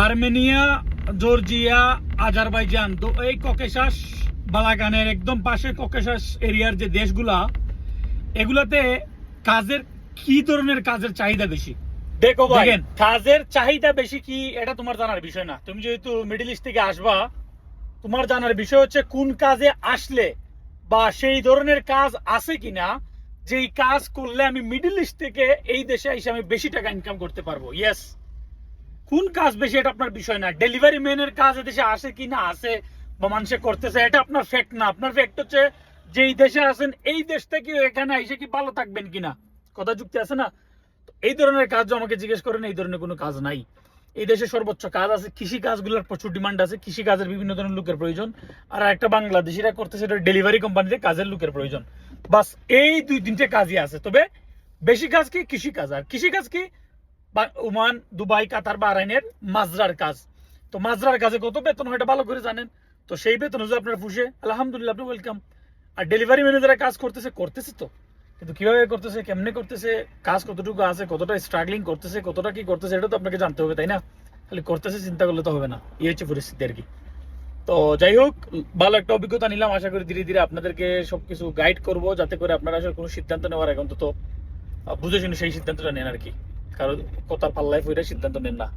Armenia Georgia Azerbaijan. তো এই Caucasus বালাগানের একদম পাশে ককেশাস এরিয়ার যে দেশগুলা এগুলাতে কাজের কি ধরনের কাজের চাহিদা বেশি? দেখো ভাই। কাজের চাহিদা বেশি কি এটা তোমার জানার বিষয় না। তুমি যেহেতু মিডল ইস্ট থেকে আসবা তোমার জানার বিষয় হচ্ছে কোন কাজে আসলে বা সেই ধরনের কাজ আছে কিনা যেই কাজ করলে আমি মিডল ইস্ট থেকে এই দেশে এসে আমি বেশি টাকা ইনকাম করতে পারব। ইয়েস কোন কাজ বেশি এটা আপনার বিষয় না। ডেলিভারি ম্যানের কাজ এদেশে আসে কি না আসে বা মানুষে করতেছে, এটা আপনার ফ্যাক্ট না। আপনার ফ্যাক্ট হচ্ছে যেই দেশে আছেন, এই দেশ থেকে এখানে এসে কি ভালো থাকবেন কিনা? কথা যুক্তি আছে না? এই ধরনের কাজ আমাকে জিজ্ঞেস করেন, এই ধরনের কোনো কাজ নাই। এই দেশে সর্বোচ্চ কাজ আছে, কৃষি কাজগুলোর প্রচুর ডিমান্ড আছে, কৃষি কাজের বিভিন্ন ধরনের লোকের প্রয়োজন। আর একটা বাংলাদেশিরা করতেছে, এটা ডেলিভারি কোম্পানিতে কাজের লোকের প্রয়োজন। বাস এই দুই তিনটে কাজই আছে। তবে বেশি কাজ কি? কৃষি কাজ। আর কৃষি কাজ কি? ওমান দুবাই কাতার বাহরাইনের মাজরার কাজ। তো মাজরার কাজে কত বেতন হয় এটা ভালো করে জানেন? তো সেই বেতন যদি আপনার পুষে আলহামদুলিল্লাহ আপনি ওয়েলকাম আর ডেলিভারি ম্যানেজাররা কাজ করতেছে করতেছে তো। কিন্তু কীভাবে করতেছে কেমনে করতেছে কাজ কতটুকু আছে কতটা স্ট্রাগলিং করতেছে কতটা কি করতেছে এটা তো আপনাকে জানতে হবে তাই না? খালি করতেছে চিন্তা করলে তো হবে না। এই হচ্ছে পরিস্থিতি আর কি। তো যাই হোক ভালো একটা অভিজ্ঞতা নিলাম। আশা করি ধীরে ধীরে আপনাদেরকে সবকিছু গাইড করব যাতে করে আপনারা আসলে কোনো সিদ্ধান্ত নেওয়ার আগে অন্তত আহ, বুঝে শুনে সেই সিদ্ধান্তটা নেন আর কি। কারণ কথা পাল্লায় ফিরে সিদ্ধান্ত নেন না।